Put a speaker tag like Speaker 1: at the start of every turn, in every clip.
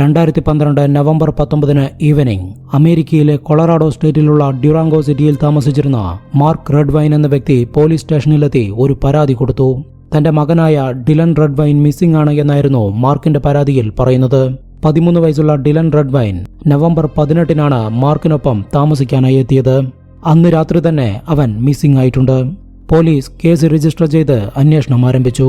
Speaker 1: രണ്ടായിരത്തി പന്ത്രണ്ട് നവംബർ പത്തൊമ്പതിന് ഈവനിംഗ് അമേരിക്കയിലെ കൊളറാഡോ സ്റ്റേറ്റിലുള്ള ഡ്യൂറാങ്കോ സിറ്റിയിൽ താമസിച്ചിരുന്ന മാർക്ക് റെഡ്വൈൻ എന്ന വ്യക്തി പോലീസ് സ്റ്റേഷനിലെത്തി ഒരു പരാതി കൊടുത്തു. തന്റെ മകനായ ഡിലൻ റെഡ്വൈൻ മിസ്സിംഗ് ആണ് എന്നായിരുന്നു മാർക്കിന്റെ പരാതിയിൽ പറയുന്നത്. പതിമൂന്ന് വയസ്സുള്ള ഡിലൻ റെഡ്വൈൻ നവംബർ പതിനെട്ടിനാണ് മാർക്കിനൊപ്പം താമസിക്കാനായി എത്തിയത്. അന്ന് രാത്രി തന്നെ അവൻ മിസ്സിംഗ് ആയിട്ടുണ്ട്. പോലീസ് കേസ് രജിസ്റ്റർ ചെയ്ത് അന്വേഷണം ആരംഭിച്ചു.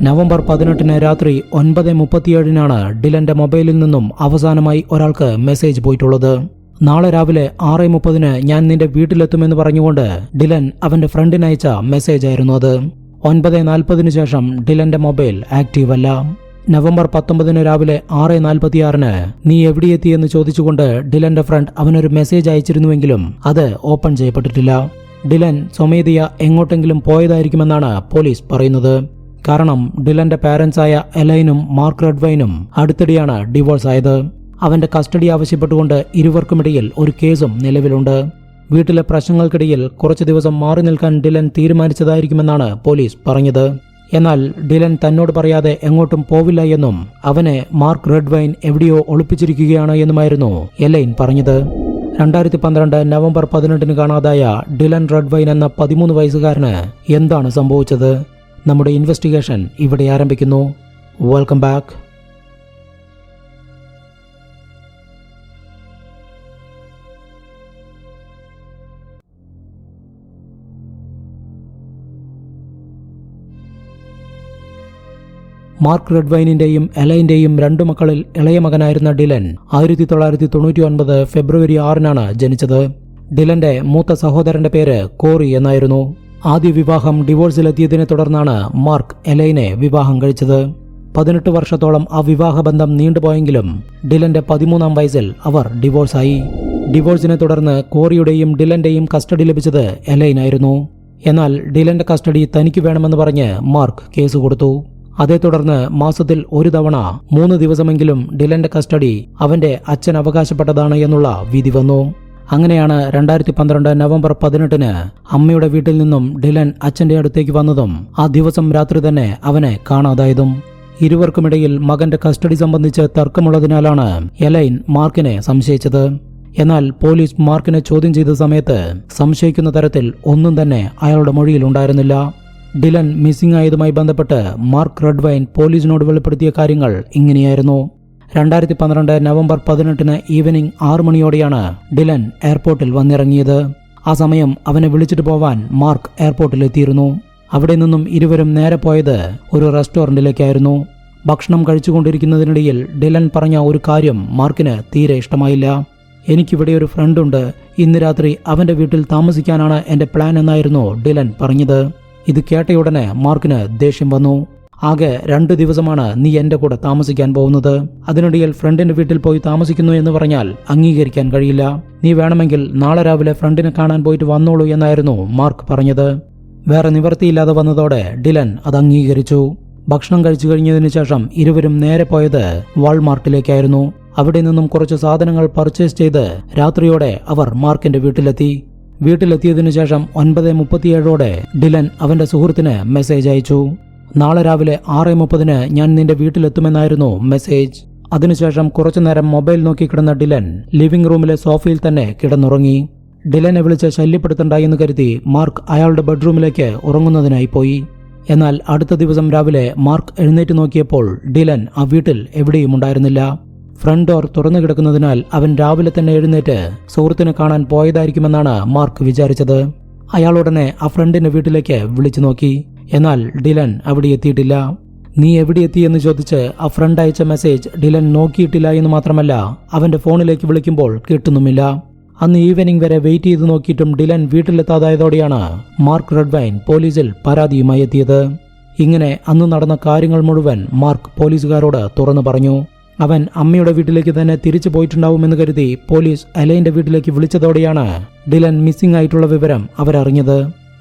Speaker 1: നവംബർ പതിനെട്ടിന് രാത്രി ഒൻപത് മുപ്പത്തിയേഴിനാണ് ഡിലന്റെ മൊബൈലിൽ നിന്നും അവസാനമായി ഒരാൾക്ക് മെസ്സേജ് പോയിട്ടുള്ളത്. നാളെ രാവിലെ ആറ് മുപ്പതിന് ഞാൻ നിന്റെ വീട്ടിലെത്തുമെന്ന് പറഞ്ഞുകൊണ്ട് ഡിലൻ അവന്റെ ഫ്രണ്ടിനയച്ച മെസ്സേജ് ആയിരുന്നു അത്. ഒൻപത് നാൽപ്പതിനു ശേഷം ഡിലന്റെ മൊബൈൽ ആക്റ്റീവ് അല്ല നവംബർ പത്തൊമ്പതിന് രാവിലെ ആറ് നാൽപ്പത്തിയാറിന് നീ എവിടെയെത്തിയെന്ന് ചോദിച്ചുകൊണ്ട് ഡിലന്റെ ഫ്രണ്ട് അവനൊരു മെസ്സേജ് അയച്ചിരുന്നുവെങ്കിലും അത് ഓപ്പൺ ചെയ്യപ്പെട്ടിട്ടില്ല. ഡിലൻ സ്വമേധിയ എങ്ങോട്ടെങ്കിലും പോയതായിരിക്കുമെന്നാണ് പോലീസ് പറയുന്നത്. കാരണം ഡിലന്റെ പാരൻസായ എലൈനും മാർക്ക് റെഡ്വൈനും അടുത്തിടെയാണ് ഡിവോഴ്സ് ആയത്. അവന്റെ കസ്റ്റഡി ആവശ്യപ്പെട്ടുകൊണ്ട് ഇരുവർക്കുമിടയിൽ ഒരു കേസും നിലവിലുണ്ട്. വീട്ടിലെ പ്രശ്നങ്ങൾക്കിടയിൽ കുറച്ചു ദിവസം മാറി നിൽക്കാൻ ഡിലൻ തീരുമാനിച്ചതായിരിക്കുമെന്നാണ് പോലീസ് പറഞ്ഞത്. എന്നാൽ ഡിലൻ തന്നോട് പറയാതെ എങ്ങോട്ടും പോവില്ല എന്നും അവനെ മാർക്ക് റെഡ്വൈൻ എവിടെയോ ഒളിപ്പിച്ചിരിക്കുകയാണ് എന്നുമായിരുന്നു എലൈൻ പറഞ്ഞത്. രണ്ടായിരത്തി പന്ത്രണ്ട് നവംബർ പതിനെട്ടിന് കാണാതായ ഡിലൻ റെഡ്വൈൻ എന്ന പതിമൂന്ന് വയസ്സുകാരന് എന്താണ് സംഭവിച്ചത്? നമ്മുടെ ഇൻവെസ്റ്റിഗേഷൻ ഇവിടെ ആരംഭിക്കുന്നു. വെൽക്കം ബാക്ക് മാർക്ക് റെഡ്വൈനിന്റെയും എലൈന്റെയും രണ്ടു മക്കളിൽ ഇളയ മകനായിരുന്ന ഡിലൻ ആയിരത്തി തൊള്ളായിരത്തി തൊണ്ണൂറ്റി ഒൻപത് ഫെബ്രുവരി ആറിനാണ് ജനിച്ചത്. ഡിലന്റെ മൂത്ത സഹോദരന്റെ പേര് കോറി എന്നായിരുന്നു. ആദ്യ വിവാഹം ഡിവോഴ്സിലെത്തിയതിനെ തുടർന്നാണ് മാർക്ക് എലൈനെ വിവാഹം കഴിച്ചത്. പതിനെട്ട് വർഷത്തോളം ആ വിവാഹബന്ധം നീണ്ടുപോയെങ്കിലും ഡിലന്റെ പതിമൂന്നാം വയസ്സിൽ അവർ ഡിവോഴ്സായി. ഡിവോഴ്സിനെ തുടർന്ന് കോറിയുടെയും ഡിലന്റെയും കസ്റ്റഡി ലഭിച്ചത് എലൈനായിരുന്നു. എന്നാൽ ഡിലന്റെ കസ്റ്റഡി തനിക്ക് വേണമെന്ന് പറഞ്ഞ് മാർക്ക് കേസ് കൊടുത്തു. അതേ തുടർന്ന് മാസത്തിൽ ഒരു തവണ മൂന്ന് ദിവസമെങ്കിലും ഡിലന്റെ കസ്റ്റഡി അവന്റെ അച്ഛൻ അവകാശപ്പെട്ടതാണ് എന്നുള്ള വിധി വന്നു. അങ്ങനെയാണ് രണ്ടായിരത്തി പന്ത്രണ്ട് നവംബർ പതിനെട്ടിന് അമ്മയുടെ വീട്ടിൽ നിന്നും ഡിലൻ അച്ഛന്റെ അടുത്തേക്ക് വന്നതും ആ ദിവസം രാത്രി തന്നെ അവനെ കാണാതായതും. ഇരുവർക്കുമിടയിൽ മകന്റെ കസ്റ്റഡി സംബന്ധിച്ച് തർക്കമുള്ളതിനാലാണ് എലൈൻ മാർക്കിനെ സംശയിച്ചത്. എന്നാൽ പോലീസ് മാർക്കിനെ ചോദ്യം ചെയ്ത സമയത്ത് സംശയിക്കുന്ന തരത്തിൽ ഒന്നും തന്നെ അയാളുടെ മൊഴിയിൽ ഉണ്ടായിരുന്നില്ല. ഡിലൻ മിസ്സിംഗ് ആയതുമായി ബന്ധപ്പെട്ട് മാർക്ക് റെഡ്വൈൻ പോലീസിനോട് വെളിപ്പെടുത്തിയ കാര്യങ്ങൾ ഇങ്ങനെയായിരുന്നു. രണ്ടായിരത്തി പന്ത്രണ്ട് നവംബർ പതിനെട്ടിന് ഈവനിംഗ് ആറു മണിയോടെയാണ് ഡിലൻ എയർപോർട്ടിൽ വന്നിറങ്ങിയത്. ആ സമയം അവനെ വിളിച്ചിട്ട് പോവാൻ മാർക്ക് എയർപോർട്ടിൽ എത്തിയിരുന്നു അവിടെ നിന്നും ഇരുവരും നേരെ പോയത് ഒരു റെസ്റ്റോറന്റിലേക്കായിരുന്നു. ഭക്ഷണം കഴിച്ചുകൊണ്ടിരിക്കുന്നതിനിടയിൽ ഡിലൻ പറഞ്ഞ ഒരു കാര്യം മാർക്കിന് തീരെ ഇഷ്ടമായില്ല. എനിക്കിവിടെ ഒരു ഫ്രണ്ടുണ്ട്. ഇന്ന് രാത്രി അവന്റെ വീട്ടിൽ താമസിക്കാനാണ് എന്റെ പ്ലാൻ എന്നായിരുന്നു ഡിലൻ പറഞ്ഞത്. ഇത് കേട്ടയുടനെ മാർക്കിന് ദേഷ്യം വന്നു. ആകെ രണ്ട് ദിവസമാണ് നീ എന്റെ കൂടെ താമസിക്കാൻ പോകുന്നത്. അതിനിടയിൽ ഫ്രണ്ടിന്റെ വീട്ടിൽ പോയി താമസിക്കുന്നു എന്ന് പറഞ്ഞാൽ അംഗീകരിക്കാൻ കഴിയില്ല. നീ വേണമെങ്കിൽ നാളെ രാവിലെ ഫ്രണ്ടിനെ കാണാൻ പോയിട്ട് വന്നോളൂ എന്നായിരുന്നു മാർക്ക് പറഞ്ഞത്. വേറെ നിവർത്തിയില്ലാതെ വന്നതോടെ ഡിലൻ അത് അംഗീകരിച്ചു. ഭക്ഷണം കഴിച്ചു കഴിഞ്ഞതിനു ശേഷം ഇരുവരും നേരെ പോയത് വാൾമാർട്ടിലേക്കായിരുന്നു അവിടെ നിന്നും കുറച്ച് സാധനങ്ങൾ പർച്ചേസ് ചെയ്ത് രാത്രിയോടെ അവർ മാർക്കിന്റെ വീട്ടിലെത്തി. വീട്ടിലെത്തിയതിനു ശേഷം ഒൻപത് മുപ്പത്തിയേഴോടെ ഡിലൻ അവന്റെ സുഹൃത്തിന് മെസ്സേജ് അയച്ചു. നാളെ രാവിലെ ആറ് മുപ്പതിന് ഞാൻ നിന്റെ വീട്ടിലെത്തുമെന്നായിരുന്നു മെസ്സേജ്. അതിനുശേഷം കുറച്ചുനേരം മൊബൈൽ നോക്കി കിടന്ന ഡിലൻ ലിവിംഗ് റൂമിലെ സോഫയിൽ തന്നെ കിടന്നുറങ്ങി. ഡിലനെ വിളിച്ച് ശല്യപ്പെടുത്തണ്ട എന്ന് കരുതി മാർക്ക് അയാളുടെ ബെഡ്റൂമിലേക്ക് ഉറങ്ങുന്നതിനായി പോയി. എന്നാൽ അടുത്ത ദിവസം രാവിലെ മാർക്ക് എഴുന്നേറ്റ് നോക്കിയപ്പോൾ ഡിലൻ ആ വീട്ടിൽ എവിടെയും ഉണ്ടായിരുന്നില്ല. ഫ്രണ്ട് ഡോർ തുറന്നു കിടക്കുന്നതിനാൽ അവൻ രാവിലെ തന്നെ എഴുന്നേറ്റ് സുഹൃത്തിനെ കാണാൻ പോയതായിരിക്കുമെന്നാണ് മാർക്ക് വിചാരിച്ചത്. അയാളുടനെ ആ ഫ്രണ്ടിന്റെ വീട്ടിലേക്ക് വിളിച്ചു നോക്കി. എന്നാൽ ഡിലൻ അവിടെ എത്തിയിട്ടില്ല. നീ എവിടെ എത്തി എന്ന് ചോദിച്ച് ആ ഫ്രണ്ട് അയച്ച മെസ്സേജ് ഡിലൻ നോക്കിയിട്ടില്ല എന്ന് മാത്രമല്ല അവന്റെ ഫോണിലേക്ക് വിളിക്കുമ്പോൾ കിട്ടുന്നുമില്ല. അന്ന് ഈവനിംഗ് വരെ വെയിറ്റ് ചെയ്ത് നോക്കിയിട്ടും ഡിലൻ വീട്ടിലെത്താതായതോടെയാണ് മാർക്ക് റെഡ്വൈൻ പോലീസിൽ പരാതിയുമായി എത്തിയത്. ഇങ്ങനെ അന്ന് നടന്ന കാര്യങ്ങൾ മുഴുവൻ മാർക്ക് പോലീസുകാരോട് തുറന്നു പറഞ്ഞു. അവൻ അമ്മയുടെ വീട്ടിലേക്ക് തന്നെ തിരിച്ചു പോയിട്ടുണ്ടാവുമെന്ന് കരുതി പോലീസ് അലൈന്റെ വീട്ടിലേക്ക് വിളിച്ചതോടെയാണ് ഡിലൻ മിസ്സിംഗ് ആയിട്ടുള്ള വിവരം അവരറിഞ്ഞത്.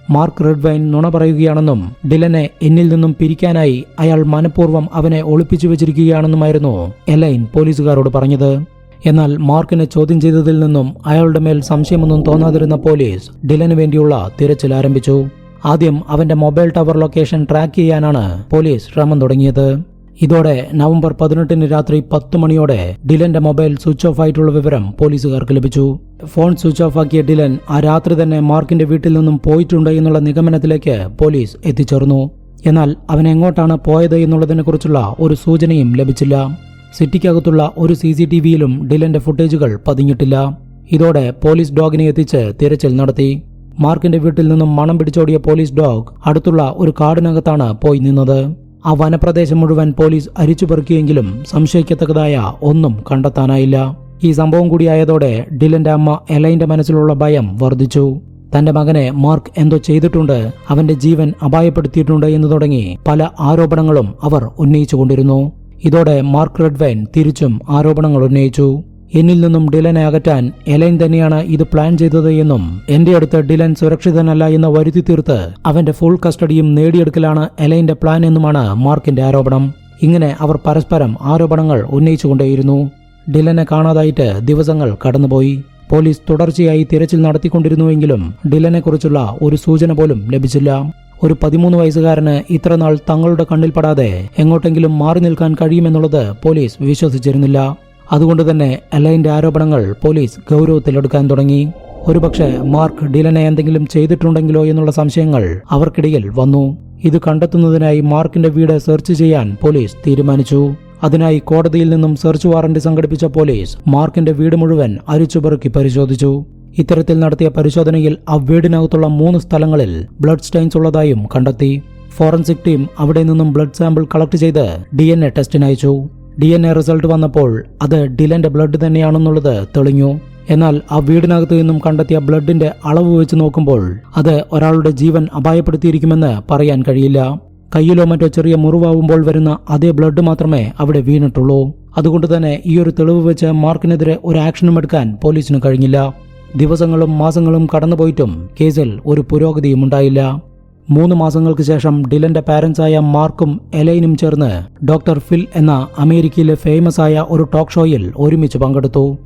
Speaker 1: മാർക്ക് റെഡ്വൈൻ നുണ പറയുകയാണെന്നും ഡിലനെ എന്നിൽ നിന്നും പിരിക്കാനായി അയാൾ മനഃപൂർവം അവനെ ഒളിപ്പിച്ചു വെച്ചിരിക്കുകയാണെന്നുമായിരുന്നു എലൈൻ പോലീസുകാരോട് പറഞ്ഞത്. എന്നാൽ മാർക്കിനെ ചോദ്യം ചെയ്തതിൽ നിന്നും അയാളുടെ മേൽ സംശയമൊന്നും തോന്നാതിരുന്ന പോലീസ് ഡിലന് വേണ്ടിയുള്ള തിരച്ചിൽ ആരംഭിച്ചു. ആദ്യം അവന്റെ മൊബൈൽ ടവർ ലൊക്കേഷൻ ട്രാക്ക് ചെയ്യാനാണ് പോലീസ് ശ്രമം തുടങ്ങിയത്. ഇതോടെ നവംബർ പതിനെട്ടിന് രാത്രി പത്ത് മണിയോടെ ഡിലന്റെ മൊബൈൽ സ്വിച്ച് ഓഫ് ആയിട്ടുള്ള വിവരം പോലീസുകാർക്ക് ലഭിച്ചു. ഫോൺ സ്വിച്ച് ഓഫ് ആക്കിയ ഡിലൻ ആ രാത്രി തന്നെ മാർക്കിന്റെ വീട്ടിൽ നിന്നും പോയിട്ടുണ്ട് എന്നുള്ള നിഗമനത്തിലേക്ക് പോലീസ് എത്തിച്ചേർന്നു. എന്നാൽ അവൻ എങ്ങോട്ടാണ് പോയത് എന്നുള്ളതിനെക്കുറിച്ചുള്ള ഒരു സൂചനയും ലഭിച്ചില്ല. സിറ്റിക്കകത്തുള്ള ഒരു സി സി ടി വിയിലും ഡിലന്റെ ഫുട്ടേജുകൾ പതിഞ്ഞിട്ടില്ല. ഇതോടെ പോലീസ് ഡോഗിനെ എത്തിച്ച് തിരച്ചിൽ നടത്തി. മാർക്കിന്റെ വീട്ടിൽ നിന്നും മണം പിടിച്ചോടിയ പോലീസ് ഡോഗ് അടുത്തുള്ള ഒരു കാടിനകത്താണ് പോയി നിന്നത്. ആ വനപ്രദേശം മുഴുവൻ പോലീസ് അരിച്ചുപെറുക്കിയെങ്കിലും സംശയിക്കത്തക്കതായ ഒന്നും കണ്ടെത്താനായില്ല. ഈ സംഭവം കൂടിയായതോടെ ഡിലന്റെ അമ്മ എലൈന്റെ മനസ്സിലുള്ള ഭയം വർദ്ധിച്ചു. തന്റെ മകനെ മാർക്ക് എന്തോ ചെയ്തിട്ടുണ്ട് അവന്റെ ജീവൻ അപായപ്പെടുത്തിയിട്ടുണ്ട് എന്ന് തുടങ്ങി പല ആരോപണങ്ങളും അവർ ഉന്നയിച്ചുകൊണ്ടിരുന്നു. ഇതോടെ മാർക്ക് റെഡ്വൈൻ തിരിച്ചും ആരോപണങ്ങൾ ഉന്നയിച്ചു. എന്നിൽ നിന്നും ഡിലനെ അകറ്റാൻ എലൈൻ തന്നെയാണ് ഇത് പ്ലാൻ ചെയ്തത് എന്നും എന്റെ അടുത്ത് ഡിലൻ സുരക്ഷിതനല്ല എന്ന് വരുത്തി തീർത്ത് അവന്റെ ഫുൾ കസ്റ്റഡിയും നേടിയെടുക്കലാണ് എലൈന്റെ പ്ലാൻ എന്നുമാണ് മാർക്കിന്റെ ആരോപണം. ഇങ്ങനെ അവർ പരസ്പരം ആരോപണങ്ങൾ ഉന്നയിച്ചുകൊണ്ടേയിരുന്നു. ഡിലനെ കാണാതായിട്ട് ദിവസങ്ങൾ കടന്നുപോയി. പോലീസ് തുടർച്ചയായി തിരച്ചിൽ നടത്തിക്കൊണ്ടിരുന്നുവെങ്കിലും ഡിലനെക്കുറിച്ചുള്ള ഒരു സൂചന പോലും ലഭിച്ചില്ല. ഒരു പതിമൂന്ന് വയസ്സുകാരന് ഇത്രനാൾ തങ്ങളുടെ കണ്ണിൽപ്പെടാതെ എങ്ങോട്ടെങ്കിലും മാറി നിൽക്കാൻ കഴിയുമെന്നുള്ളത് പോലീസ് വിശ്വസിച്ചിരുന്നില്ല. അതുകൊണ്ട് തന്നെ അലൈന്റെ ആരോപണങ്ങൾ പോലീസ് ഗൗരവത്തിലെടുക്കാൻ തുടങ്ങി. ഒരുപക്ഷെ മാർക്ക് ഡിലനെ എന്തെങ്കിലും ചെയ്തിട്ടുണ്ടെങ്കിലോ എന്നുള്ള സംശയങ്ങൾ അവർക്കിടയിൽ വന്നു. ഇത് കണ്ടെത്തുന്നതിനായി മാർക്കിന്റെ വീട് സെർച്ച് ചെയ്യാൻ പോലീസ് തീരുമാനിച്ചു. അതിനായി കോടതിയിൽ നിന്നും സെർച്ച് വാറന്റ് സംഘടിപ്പിച്ച പോലീസ് മാർക്കിന്റെ വീട് മുഴുവൻ അരിച്ചുപെറുക്കി പരിശോധിച്ചു. ഇത്തരത്തിൽ നടത്തിയ പരിശോധനയിൽ ആ വീടിനകത്തുള്ള മൂന്ന് സ്ഥലങ്ങളിൽ ബ്ലഡ് സ്റ്റെയിൻസ് ഉള്ളതായും കണ്ടെത്തി. ഫോറൻസിക് ടീം അവിടെ നിന്നും ബ്ലഡ് സാമ്പിൾ കളക്ട് ചെയ്ത് ഡി എൻ എ ടെസ്റ്റിനയച്ചു ഡി എൻ എ റിസൾട്ട് വന്നപ്പോൾ അത് ഡിലന്റെ ബ്ലഡ് തന്നെയാണെന്നുള്ളത് തെളിഞ്ഞു. എന്നാൽ ആ വീടിനകത്ത് നിന്നും കണ്ടെത്തിയ ബ്ലഡിന്റെ അളവ് വെച്ച് നോക്കുമ്പോൾ അത് ഒരാളുടെ ജീവൻ അപായപ്പെടുത്തിയിരിക്കുമെന്ന് പറയാൻ കഴിയില്ല. കയ്യിലോ മറ്റോ ചെറിയ മുറിവാവുമ്പോൾ വരുന്ന അതേ ബ്ലഡ് മാത്രമേ അവിടെ വീണിട്ടുള്ളൂ. അതുകൊണ്ട് തന്നെ ഈ ഒരു തെളിവ് വെച്ച് മാർക്കിനെതിരെ ഒരു ആക്ഷനും എടുക്കാൻ പോലീസിന് കഴിഞ്ഞില്ല. ദിവസങ്ങളും മാസങ്ങളും കടന്നുപോയിട്ടും കേസിൽ ഒരു പുരോഗതിയും ഉണ്ടായില്ല. മൂന്ന് മാസങ്ങൾക്ക് ശേഷം ഡിലന്റെ പാരന്റ്സായ മാർക്കും എലൈനും ചേർന്ന് ഡോക്ടർ ഫിൽ എന്ന അമേരിക്കയിലെ ഫേമസ് ആയ ഒരു ടോക്ക് ഷോയിൽ ഒരുമിച്ച് പങ്കെടുത്തു.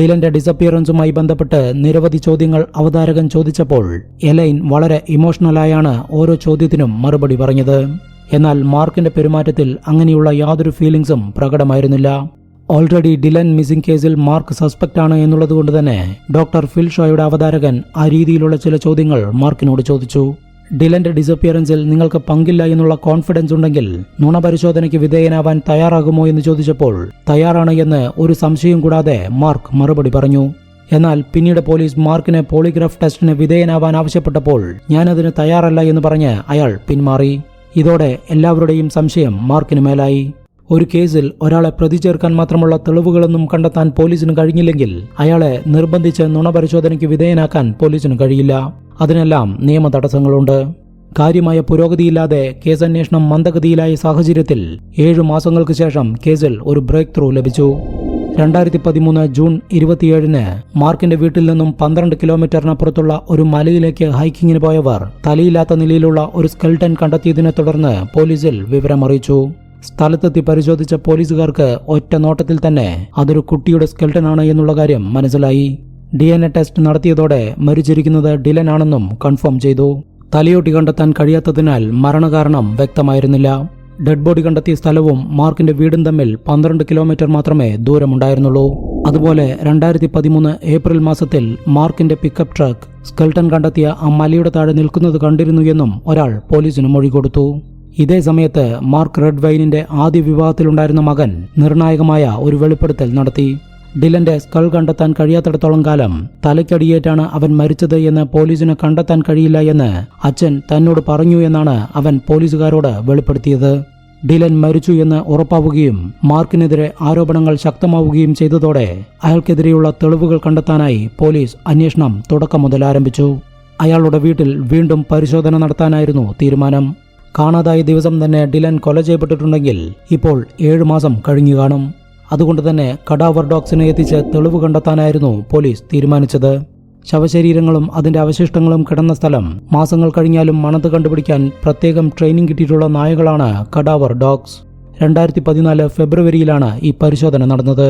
Speaker 1: ഡിലന്റെ ഡിസപ്പിയറൻസുമായി ബന്ധപ്പെട്ട് നിരവധി ചോദ്യങ്ങൾ അവതാരകൻ ചോദിച്ചപ്പോൾ എലൈൻ വളരെ ഇമോഷണലായാണ് ഓരോ ചോദ്യത്തിനും മറുപടി പറഞ്ഞത്. എന്നാൽ മാർക്കിന്റെ പെരുമാറ്റത്തിൽ അങ്ങനെയുള്ള യാതൊരു ഫീലിംഗ്സും പ്രകടമായിരുന്നില്ല. ഓൾറെഡി ഡിലൻ മിസ്സിംഗ് കേസിൽ മാർക്ക് സസ്പെക്ട് ആണ് എന്നുള്ളതുകൊണ്ട് തന്നെ ഡോക്ടർ ഫിൽ ഷോയുടെ അവതാരകൻ ആ രീതിയിലുള്ള ചില ചോദ്യങ്ങൾ മാർക്കിനോട് ചോദിച്ചു. ഡിലന്റെ ഡിസപ്പിയറൻസിൽ നിങ്ങൾക്ക് പങ്കില്ല എന്നുള്ള കോൺഫിഡൻസ് ഉണ്ടെങ്കിൽ നുണപരിശോധനയ്ക്ക് വിധേയനാവാൻ തയ്യാറാകുമോ എന്ന് ചോദിച്ചപ്പോൾ തയ്യാറാണ് എന്ന് ഒരു സംശയം കൂടാതെ മാർക്ക് മറുപടി പറഞ്ഞു. എന്നാൽ പിന്നീട് പോലീസ് മാർക്കിനെ പോളിഗ്രാഫ് ടെസ്റ്റിന് വിധേയനാവാൻ ആവശ്യപ്പെട്ടപ്പോൾ ഞാനതിന് തയ്യാറല്ല എന്ന് പറഞ്ഞ് അയാൾ പിന്മാറി. ഇതോടെ എല്ലാവരുടെയും സംശയം മാർക്കിന് മേലായി. ഒരു കേസിൽ ഒരാളെ പ്രതി ചേർക്കാൻ മാത്രമുള്ള തെളിവുകളൊന്നും കണ്ടെത്താൻ പോലീസിന് കഴിഞ്ഞില്ലെങ്കിൽ അയാളെ നിർബന്ധിച്ച് നുണപരിശോധനയ്ക്ക് വിധേയനാക്കാൻ പോലീസിന് കഴിയില്ല. അതിനെല്ലാം നിയമ തടസ്സങ്ങളുണ്ട് കാര്യമായ പുരോഗതിയില്ലാതെ കേസന്വേഷണം മന്ദഗതിയിലായ സാഹചര്യത്തിൽ ഏഴു മാസങ്ങൾക്ക് ശേഷം കേസിൽ ഒരു ബ്രേക്ക് ത്രൂ ലഭിച്ചു. രണ്ടായിരത്തി പതിമൂന്ന് ജൂൺ ഇരുപത്തിയേഴിന് മാർക്കിന്റെ വീട്ടിൽ നിന്നും പന്ത്രണ്ട് കിലോമീറ്ററിനപ്പുറത്തുള്ള ഒരു മലയിലേക്ക് ഹൈക്കിങ്ങിന് പോയവർ തലയില്ലാത്ത നിലയിലുള്ള ഒരു സ്കെൽട്ടൻ കണ്ടെത്തിയതിനെ തുടർന്ന് പോലീസിൽ വിവരമറിയിച്ചു. സ്ഥലത്തെത്തി പരിശോധിച്ച പോലീസുകാർക്ക് ഒറ്റ നോട്ടത്തിൽ തന്നെ അതൊരു കുട്ടിയുടെ സ്കെൽട്ടനാണ് എന്നുള്ള കാര്യം മനസ്സിലായി. ഡി എൻ എ ടെസ്റ്റ് നടത്തിയതോടെ മരിച്ചിരിക്കുന്നത് ഡിലൻ ആണെന്നും കൺഫേം ചെയ്തു. തലയോട്ടി കണ്ടെത്താൻ കഴിയാത്തതിനാൽ മരണകാരണം വ്യക്തമായിരുന്നില്ല. ഡെഡ് ബോഡി കണ്ടെത്തിയ സ്ഥലവും മാർക്കിന്റെ വീടും തമ്മിൽ പന്ത്രണ്ട് കിലോമീറ്റർ മാത്രമേ ദൂരമുണ്ടായിരുന്നുള്ളൂ. അതുപോലെ രണ്ടായിരത്തി പതിമൂന്ന് ഏപ്രിൽ മാസത്തിൽ മാർക്കിന്റെ പിക്കപ്പ് ട്രക്ക് സ്കെൽട്ടൺ കണ്ടെത്തിയ ആ മലയുടെ താഴെ നിൽക്കുന്നത് കണ്ടിരുന്നു എന്നും ഒരാൾ പോലീസിന് മൊഴി കൊടുത്തു. ഇതേ സമയത്ത് മാർക്ക് റെഡ് വൈനിന്റെ ആദ്യ വിവാഹത്തിലുണ്ടായിരുന്ന മകൻ നിർണായകമായ ഒരു വെളിപ്പെടുത്തൽ നടത്തി. ഡിലന്റെ സ്കൾ കണ്ടെത്താൻ കഴിയാത്തിടത്തോളം കാലം തലയ്ക്കടിയേറ്റാണ് അവൻ മരിച്ചത് എന്ന് പോലീസിന് കണ്ടെത്താൻ കഴിയില്ല എന്ന് അച്ഛൻ തന്നോട് പറഞ്ഞു എന്നാണ് അവൻ പോലീസുകാരോട് വെളിപ്പെടുത്തിയത്. ഡിലൻ മരിച്ചു എന്ന് ഉറപ്പാവുകയും മാർക്കിനെതിരെ ആരോപണങ്ങൾ ശക്തമാവുകയും ചെയ്തതോടെ അയാൾക്കെതിരെയുള്ള തെളിവുകൾ കണ്ടെത്താനായി പോലീസ് അന്വേഷണം തുടക്കം മുതൽ ആരംഭിച്ചു. അയാളുടെ വീട്ടിൽ വീണ്ടും പരിശോധന നടത്താനായിരുന്നു തീരുമാനം. കാണാതായ ദിവസം തന്നെ ഡിലൻ കൊല ചെയ്യപ്പെട്ടിട്ടുണ്ടെങ്കിൽ ഇപ്പോൾ ഏഴു മാസം കഴിഞ്ഞു കാണും. അതുകൊണ്ട് തന്നെ കടാവർ ഡോഗ്സിനെ എത്തിച്ച് തെളിവ് കണ്ടെത്താനായിരുന്നു പോലീസ് തീരുമാനിച്ചത്. ശവശരീരങ്ങളും അതിന്റെ അവശിഷ്ടങ്ങളും കിടന്ന സ്ഥലം മാസങ്ങൾ കഴിഞ്ഞാലും മണത്ത് കണ്ടുപിടിക്കാൻ പ്രത്യേകം ട്രെയിനിങ് കിട്ടിയിട്ടുള്ള നായകളാണ് കടാവർ ഡോഗ്സ് രണ്ടായിരത്തി പതിനാല് ഫെബ്രുവരിയിലാണ് ഈ പരിശോധന നടന്നത്.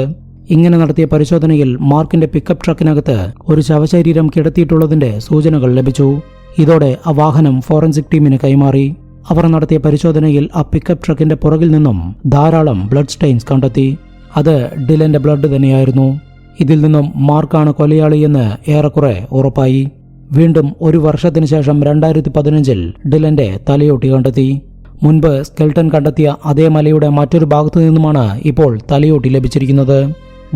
Speaker 1: ഇങ്ങനെ നടത്തിയ പരിശോധനയിൽ മാർക്കിന്റെ പിക്കപ്പ് ട്രക്കിനകത്ത് ഒരു ശവശരീരം കിടത്തിയിട്ടുള്ളതിന്റെ സൂചനകൾ ലഭിച്ചു. ഇതോടെ ആ വാഹനം ഫോറൻസിക് ടീമിന് കൈമാറി. അവർ നടത്തിയ പരിശോധനയിൽ ആ പിക്കപ്പ് ട്രക്കിന്റെ പുറകിൽ നിന്നും ധാരാളം ബ്ലഡ് സ്റ്റെയിൻസ് കണ്ടെത്തി. അത് ഡിലന്റെ ബ്ലഡ് തന്നെയായിരുന്നു. ഇതിൽ നിന്നും മാർക്കാണ് കൊലയാളിയെന്ന് ഏറെക്കുറെ ഉറപ്പായി. വീണ്ടും ഒരു വർഷത്തിന് ശേഷം രണ്ടായിരത്തി പതിനഞ്ചിൽ ഡിലന്റെ തലയോട്ടി കണ്ടെത്തി. മുൻപ് സ്കെൽട്ടൻ കണ്ടെത്തിയ അതേ മലയുടെ മറ്റൊരു ഭാഗത്തു നിന്നുമാണ് ഇപ്പോൾ തലയോട്ടി ലഭിച്ചിരിക്കുന്നത്.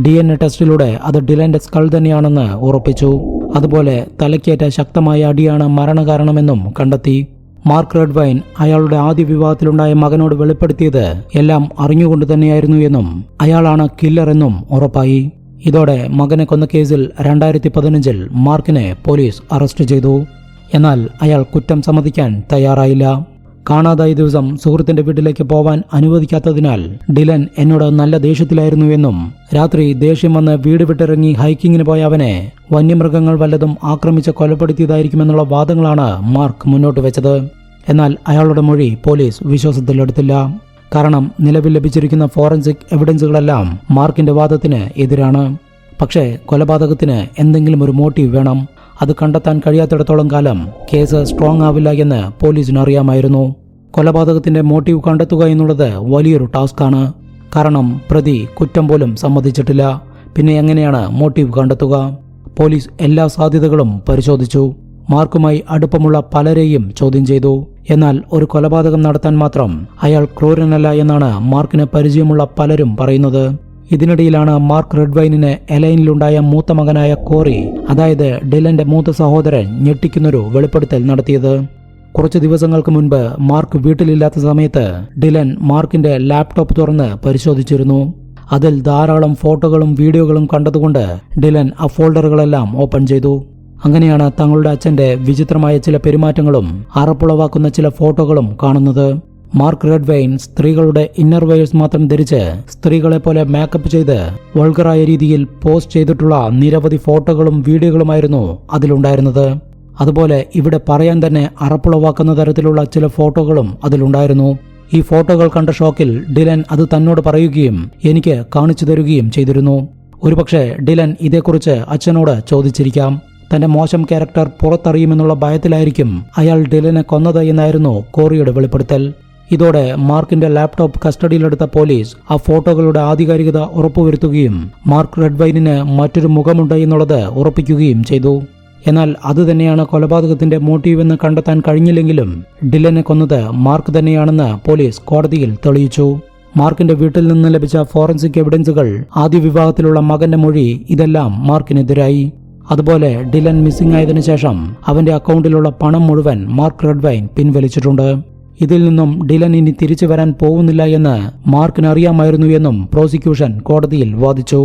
Speaker 1: ഡി എൻ എ ടെസ്റ്റിലൂടെ അത് ഡിലന്റെ സ്കൾ തന്നെയാണെന്ന് ഉറപ്പിച്ചു. അതുപോലെ തലയ്ക്കേറ്റ ശക്തമായ അടിയാണ് മരണകാരണമെന്നും കണ്ടെത്തി. മാർക്ക് റെഡ്വൈൻ അയാളുടെ ആദ്യ വിവാഹത്തിലുണ്ടായ മകനോട് വെളിപ്പെടുത്തിയത് എല്ലാം അറിഞ്ഞുകൊണ്ട് തന്നെയായിരുന്നു എന്നും അയാളാണ് കില്ലർ എന്നും ഉറപ്പായി. ഇതോടെ മകനെ കൊന്ന കേസിൽ രണ്ടായിരത്തി പതിനഞ്ചിൽ മാർക്കിനെ പോലീസ് അറസ്റ്റ് ചെയ്തു. എന്നാൽ അയാൾ കുറ്റം സമ്മതിക്കാൻ തയ്യാറായില്ല. കാണാതായ ദിവസം സുഹൃത്തിന്റെ വീട്ടിലേക്ക് പോവാൻ അനുവദിക്കാത്തതിനാൽ ഡിലൻ എന്നോട് നല്ല ദേഷ്യത്തിലായിരുന്നു എന്നും രാത്രി ദേഷ്യം വന്ന് വീട് വിട്ടിറങ്ങി ഹൈക്കിങ്ങിന് പോയ അവനെ വന്യമൃഗങ്ങൾ വല്ലതും ആക്രമിച്ച് കൊലപ്പെടുത്തിയതായിരിക്കുമെന്നുള്ള വാദങ്ങളാണ് മാർക്ക് മുന്നോട്ട് വെച്ചത്. എന്നാൽ അയാളുടെ മൊഴി പോലീസ് വിശ്വാസത്തിലെടുത്തില്ല. കാരണം നിലവിൽ ലഭിച്ചിരിക്കുന്ന ഫോറൻസിക് എവിഡൻസുകളെല്ലാം മാർക്കിന്റെ വാദത്തിന് എതിരാണ്. പക്ഷേ കൊലപാതകത്തിന് എന്തെങ്കിലും ഒരു മോട്ടീവ് വേണം. അത് കണ്ടെത്താൻ കഴിയാത്തിടത്തോളം കാലം കേസ് സ്ട്രോങ് ആവില്ല എന്ന് പോലീസിന് അറിയാമായിരുന്നു കൊലപാതകത്തിന്റെ മോട്ടീവ് കണ്ടെത്തുക എന്നുള്ളത് വലിയൊരു ടാസ്ക്കാണ്. കാരണം പ്രതി കുറ്റം പോലും സമ്മതിച്ചിട്ടില്ല. പിന്നെ എങ്ങനെയാണ് മോട്ടീവ് കണ്ടെത്തുക? പോലീസ് എല്ലാ സാധ്യതകളും പരിശോധിച്ചു. മാർക്കുമായി അടുപ്പമുള്ള പലരെയും ചോദ്യം ചെയ്തു. എന്നാൽ ഒരു കൊലപാതകം നടത്താൻ മാത്രം അയാൾ ക്രൂരനല്ല എന്നാണ് മാർക്കിന് പരിചയമുള്ള പലരും പറയുന്നത്. ഇതിനിടയിലാണ് മാർക്ക് റെഡ്വൈനിന് എലൈനിലുണ്ടായ മൂത്ത മകനായ കോറി അതായത് ഡിലന്റെ മൂത്ത സഹോദരൻ ഞെട്ടിക്കുന്നൊരു വെളിപ്പെടുത്തൽ നടത്തിയത്. കുറച്ച് ദിവസങ്ങൾക്ക് മുൻപ് മാർക്ക് വീട്ടിലില്ലാത്ത സമയത്ത് ഡിലൻ മാർക്കിന്റെ ലാപ്ടോപ്പ് തുറന്ന് പരിശോധിച്ചിരുന്നു. അതിൽ ധാരാളം ഫോട്ടോകളും വീഡിയോകളും കണ്ടതുകൊണ്ട് ഡിലൻ ആ ഫോൾഡറുകളെല്ലാം ഓപ്പൺ ചെയ്തു. അങ്ങനെയാണ് തങ്ങളുടെ അച്ഛന്റെ വിചിത്രമായ ചില പെരുമാറ്റങ്ങളും അറപ്പുളവാക്കുന്ന ചില ഫോട്ടോകളും കാണുന്നത്. മാർക്ക് റെഡ്വെയിൻ സ്ത്രീകളുടെ ഇന്നർ വെയേഴ്സ് മാത്രം ധരിച്ച് സ്ത്രീകളെ പോലെ മേക്കപ്പ് ചെയ്ത് വൾഗറായ രീതിയിൽ പോസ്റ്റ് ചെയ്തിട്ടുള്ള നിരവധി ഫോട്ടോകളും വീഡിയോകളുമായിരുന്നു അതിലുണ്ടായിരുന്നത്. അതുപോലെ ഇവിടെ പറയാൻ തന്നെ അറപ്പുളവാക്കുന്ന തരത്തിലുള്ള ചില ഫോട്ടോകളും അതിലുണ്ടായിരുന്നു. ഈ ഫോട്ടോകൾ കണ്ട ഷോക്കിൽ ഡിലൻ അത് തന്നോട് പറയുകയും എനിക്ക് കാണിച്ചു തരുകയും ചെയ്തിരുന്നു. ഒരുപക്ഷെ ഡിലൻ ഇതേക്കുറിച്ച് അച്ഛനോട് ചോദിച്ചിരിക്കാം. തന്റെ മോശം ക്യാരക്ടർ പുറത്തറിയുമെന്നുള്ള ഭയത്തിലായിരിക്കും അയാൾ ഡിലനെ കൊന്നത് എന്നായിരുന്നു കോറിയുടെ വെളിപ്പെടുത്തൽ. ഇതോടെ മാർക്കിന്റെ ലാപ്ടോപ്പ് കസ്റ്റഡിയിലെടുത്ത പോലീസ് ആ ഫോട്ടോകളുടെ ആധികാരികത ഉറപ്പുവരുത്തുകയും മാർക്ക് റെഡ്വൈനിന് മറ്റൊരു മുഖമുണ്ട് എന്നുള്ളത് ഉറപ്പിക്കുകയും ചെയ്തു. എന്നാൽ അതുതന്നെയാണ് കൊലപാതകത്തിന്റെ മോട്ടീവ് എന്ന് കണ്ടെത്താൻ കഴിഞ്ഞില്ലെങ്കിലും ഡിലനെ കൊന്നത് മാർക്ക് തന്നെയാണെന്ന് പോലീസ് കോടതിയിൽ തെളിയിച്ചു. മാർക്കിന്റെ വീട്ടിൽ നിന്ന് ലഭിച്ച ഫോറൻസിക് എവിഡൻസുകൾ ആദ്യ വിവാഹത്തിലുള്ള മകന്റെ മൊഴി ഇതെല്ലാം മാർക്കിനെതിരായി. അതുപോലെ ഡിലൻ മിസ്സിംഗ് ആയതിനു ശേഷം അവന്റെ അക്കൗണ്ടിലുള്ള പണം മുഴുവൻ മാർക്ക് റെഡ്വൈൻ പിൻവലിച്ചിട്ടുണ്ട്. ഇതിൽ നിന്നും ഡിലൻ ഇനി തിരിച്ചു വരാൻ പോകുന്നില്ല എന്ന് മാർക്കിന് അറിയാമായിരുന്നു എന്നും പ്രോസിക്യൂഷൻ കോടതിയിൽ വാദിച്ചു.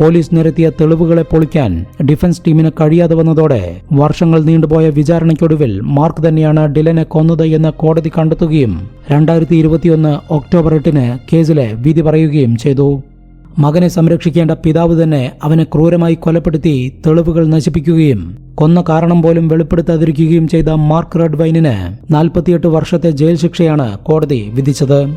Speaker 1: പോലീസ് നിരത്തിയ തെളിവുകളെ പൊളിക്കാൻ ഡിഫൻസ് ടീമിന് കഴിയാതെ വന്നതോടെ വർഷങ്ങൾ നീണ്ടുപോയ വിചാരണയ്ക്കൊടുവിൽ മാർക്ക് തന്നെയാണ് ഡിലനെ കൊന്നത് എന്ന് കോടതി കണ്ടെത്തുകയും രണ്ടായിരത്തി ഇരുപത്തിയൊന്ന് ഒക്ടോബർ എട്ടിന് കേസിലെ വിധി പറയുകയും ചെയ്തു. മകനെ സംരക്ഷിക്കേണ്ട പിതാവ് തന്നെ അവനെ ക്രൂരമായി കൊലപ്പെടുത്തി തെളിവുകൾ നശിപ്പിക്കുകയും കൊന്ന കാരണം പോലും വെളിപ്പെടുത്താതിരിക്കുകയും ചെയ്ത മാർക്ക് റെഡ്വൈനിന് നാൽപ്പത്തിയെട്ട് വർഷത്തെ ജയിൽ ശിക്ഷയാണ് കോടതി വിധിച്ചത്.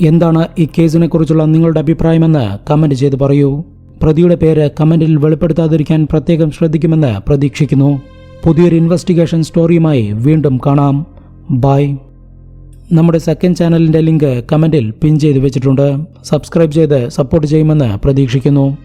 Speaker 1: എന്താണ് ഈ കേസിനെക്കുറിച്ചുള്ള നിങ്ങളുടെ അഭിപ്രായമെന്ന് കമന്റ് ചെയ്ത് പറയൂ. പ്രതിയുടെ പേര് കമന്റിൽ വെളിപ്പെടുത്താതിരിക്കാൻ പ്രത്യേകം ശ്രദ്ധിക്കുമെന്ന് പ്രതീക്ഷിക്കുന്നു. പുതിയൊരു ഇൻവെസ്റ്റിഗേഷൻ സ്റ്റോറിയുമായി വീണ്ടും കാണാം. ബൈ. നമ്മുടെ സെക്കൻഡ് ചാനലിന്റെ ലിങ്ക് കമന്റിൽ പിൻ ചെയ്ത് വെച്ചിട്ടുണ്ട്. സബ്സ്ക്രൈബ് ചെയ്ത് സപ്പോർട്ട് ചെയ്യുമെന്ന് പ്രതീക്ഷിക്കുന്നു.